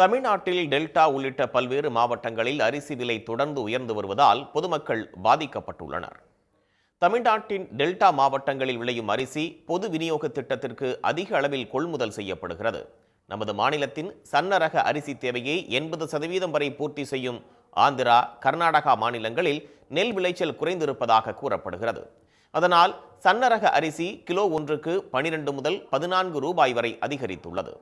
தமிழ்நாட்டில் டெல்டா உள்ளிட்ட பல்வேறு மாவட்டங்களில் அரிசி விலை தொடர்ந்து உயர்ந்து வருவதால் பொதுமக்கள் பாதிக்கப்பட்டுள்ளனர். தமிழ்நாட்டின் டெல்டா மாவட்டங்களில் விளையும் அரிசி பொது விநியோக திட்டத்திற்கு அதிக அளவில் கொள்முதல் செய்யப்படுகிறது. நமது மாநிலத்தின் சன்னரக அரிசி தேவையை எண்பது சதவீதம் வரை பூர்த்தி செய்யும் ஆந்திரா கர்நாடகா மாநிலங்களில் நெல் விளைச்சல் குறைந்திருப்பதாக கூறப்படுகிறது. அதனால் சன்னரக அரிசி கிலோ ஒன்றுக்கு பனிரெண்டு முதல் பதினான்கு ரூபாய் வரை அதிகரித்துள்ளது.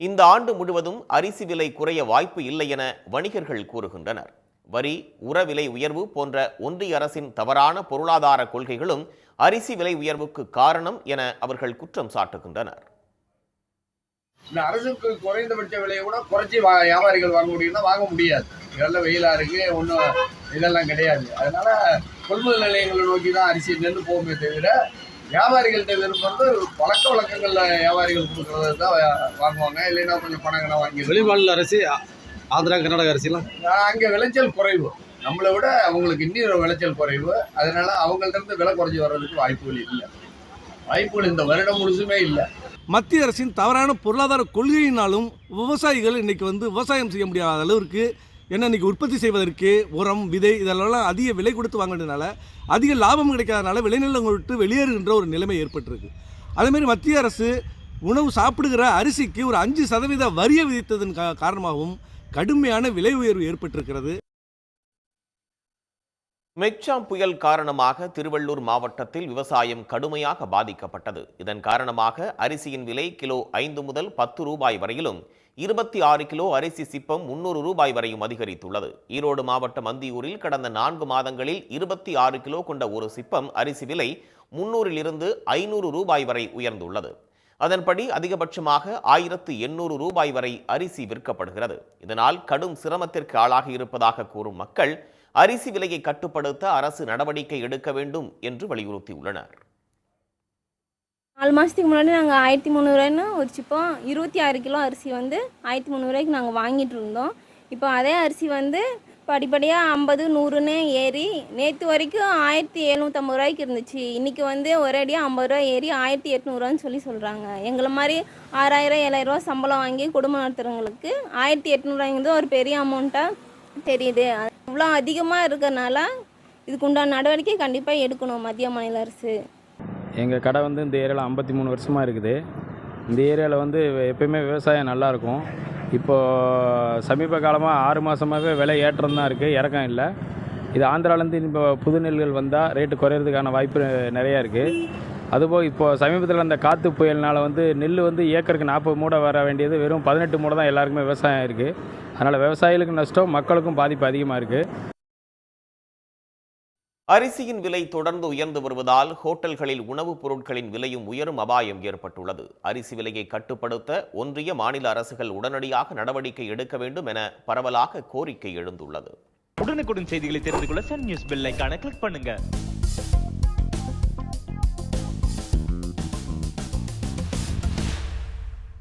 இந்த ஆண்டு முழுவதும் அரிசி விலை குறைய வாய்ப்பு இல்லை என வணிகர்கள் கூறுகின்றனர். வரி உர விலை உயர்வு போன்ற ஒன்றிய அரசின் தவறான பொருளாதார கொள்கைகளும் அரிசி விலை உயர்வுக்கு காரணம் என அவர்கள் குற்றம் சாட்டுகின்றனர். இந்த அரசுக்கு குறைந்தபட்ச விலையை கூட குறைச்சி வா வியாபாரிகள் வாங்க முடியும்னா வாங்க முடியாது. இதெல்லாம் வெயிலா இருக்கு ஒன்றும் இதெல்லாம் கிடையாது. அதனால கொள்முதல் நிலையங்களை நோக்கி தான் அரிசி நின்று போகுமே தவிர வியாபாரிகள்கிட்ட விரும்புறது பழக்க வழக்கங்கள்ல வியாபாரிகள் கொடுக்கறது தான் வாங்குவாங்க. இல்லைன்னா கொஞ்சம் பணங்களை வாங்கி வெளிமாநில அரிசி ஆந்திரா கர்நாடகா அரிசிலாம்? அங்கே விளைச்சல் குறைவு. நம்மளை விட அவங்களுக்கு இன்னும் விளைச்சல் குறைவு. அதனால அவங்கள்ட்ட இருந்து விலை குறைஞ்சி வர்றதுக்கு வாய்ப்புகள் இல்லை. வாய்ப்புகள் இந்த வருடம் முழுசுமே இல்லை. மத்திய அரசின் தவறான பொருளாதார கொள்கையினாலும் விவசாயிகள் இன்னைக்கு வந்து விவசாயம் செய்ய முடியாத அளவிற்கு என்ன இன்னைக்கு உற்பத்தி செய்வதற்கு உரம் விதை இதெல்லாம் அதிக விலை கொடுத்து வாங்கினதுனால அதிக லாபம் கிடைக்காதனால விளைநிலங்கள் விட்டு வெளியேறுகின்ற ஒரு நிலைமை ஏற்பட்டிருக்கு. அதேமாரி மத்திய அரசு உணவு சாப்பிடுகிற அரிசிக்கு ஒரு அஞ்சு சதவீத வரியை விதித்ததன் கா- காரணமாகவும் கடுமையான விலை உயர்வு ஏற்பட்டிருக்கிறது. மெக்சாம் புயல் காரணமாக திருவள்ளூர் மாவட்டத்தில் விவசாயம் கடுமையாக பாதிக்கப்பட்டது. இதன் காரணமாக அரிசியின் விலை கிலோ ஐந்து முதல் பத்து ரூபாய் வரையிலும் இருபத்தி ஆறு கிலோ அரிசி சிப்பம் முன்னூறு ரூபாய் வரையும் அதிகரித்துள்ளது. ஈரோடு மாவட்டம் அந்தியூரில் கடந்த நான்கு மாதங்களில் இருபத்தி ஆறு கிலோ கொண்ட ஒரு சிப்பம் அரிசி விலை முன்னூறிலிருந்து ஐநூறு ரூபாய் வரை உயர்ந்துள்ளது. அதன்படி அதிகபட்சமாக ஆயிரத்து எண்ணூறு ரூபாய் வரை அரிசி விற்கப்படுகிறது. இதனால் கடும் சிரமத்திற்கு ஆளாகி இருப்பதாக கூறும் மக்கள் அரிசி விலையை கட்டுப்படுத்த அரசு நடவடிக்கை எடுக்க வேண்டும் என்று வலியுறுத்தியுள்ளனர். நாலு மாதத்துக்கு முன்னாடி நாங்கள் ஆயிரத்தி முந்நூறுவாய்னு ஒரு சிப்பம் இருபத்தி ஆறு கிலோ அரிசி வந்து ஆயிரத்தி முந்நூறுவாய்க்கு நாங்கள் வாங்கிட்டு இருந்தோம். இப்போ அதே அரிசி வந்து படிப்படியாக ஐம்பது நூறுன்னு ஏறி நேற்று வரைக்கும் ஆயிரத்தி எழுநூற்றம்பது ரூபாய்க்கு இருந்துச்சு. இன்றைக்கி வந்து ஒரேடியாக ஐம்பது ரூபா ஏறி ஆயிரத்தி எட்நூறுவான்னு சொல்லி சொல்கிறாங்க எங்களை மாதிரி ஆறாயிரம் ஏழாயிரரூவா சம்பளம் வாங்கி குடும்பம் நடத்துகிறவங்களுக்கு ஆயிரத்தி எட்நூறுவாய்ங்கிறது ஒரு பெரிய அமௌண்ட்டாக தெரியுது. இவ்வளோ அதிகமாக இருக்கிறனால இதுக்கு உண்டான நடவடிக்கை கண்டிப்பாக எடுக்கணும் மத்திய மாநில அரசு. எங்கள் கடை வந்து இந்த ஏரியாவில் ஐம்பத்தி மூணு வருஷமாக இருக்குது. இந்த ஏரியாவில் வந்து எப்பயுமே விவசாயம் நல்லாயிருக்கும் இப்போது சமீப காலமாக ஆறு மாதமாகவே விலை ஏற்றம் தான் இருக்குது இறக்கம் இல்லை. இது ஆந்திராலேருந்து இப்போ புது நெல்கள் வந்தால் ரேட்டு குறையிறதுக்கான வாய்ப்பு நிறையா இருக்குது அதுபோக இப்போ சமீபத்தில் அந்த காற்று புயல்னால் வந்து நெல் வந்து ஏக்கருக்கு நாற்பது மூடை வர வேண்டியது வெறும் பதினெட்டு மூடை தான் எல்லாருக்குமே விவசாயம் இருக்குது அதனால் விவசாயிகளுக்கும் நஷ்டம் மக்களுக்கும் பாதிப்பு அதிகமாக இருக்குது அரிசியின் விலை தொடர்ந்து உயர்ந்து வருவதால் ஹோட்டல்களில் உணவுப் பொருட்களின் விலையும் உயரும் அபாயம் ஏற்பட்டுள்ளது. அரிசி விலையை கட்டுப்படுத்த ஒன்றிய மாநில அரசுகள் உடனடியாக நடவடிக்கை எடுக்க வேண்டும் என பரவலாக கோரிக்கை எழுந்துள்ளது. உடனுக்குடன் செய்திகளை தெரிந்து கொள்ள சன் நியூஸ் பெல் கிளிக் பண்ணுங்க.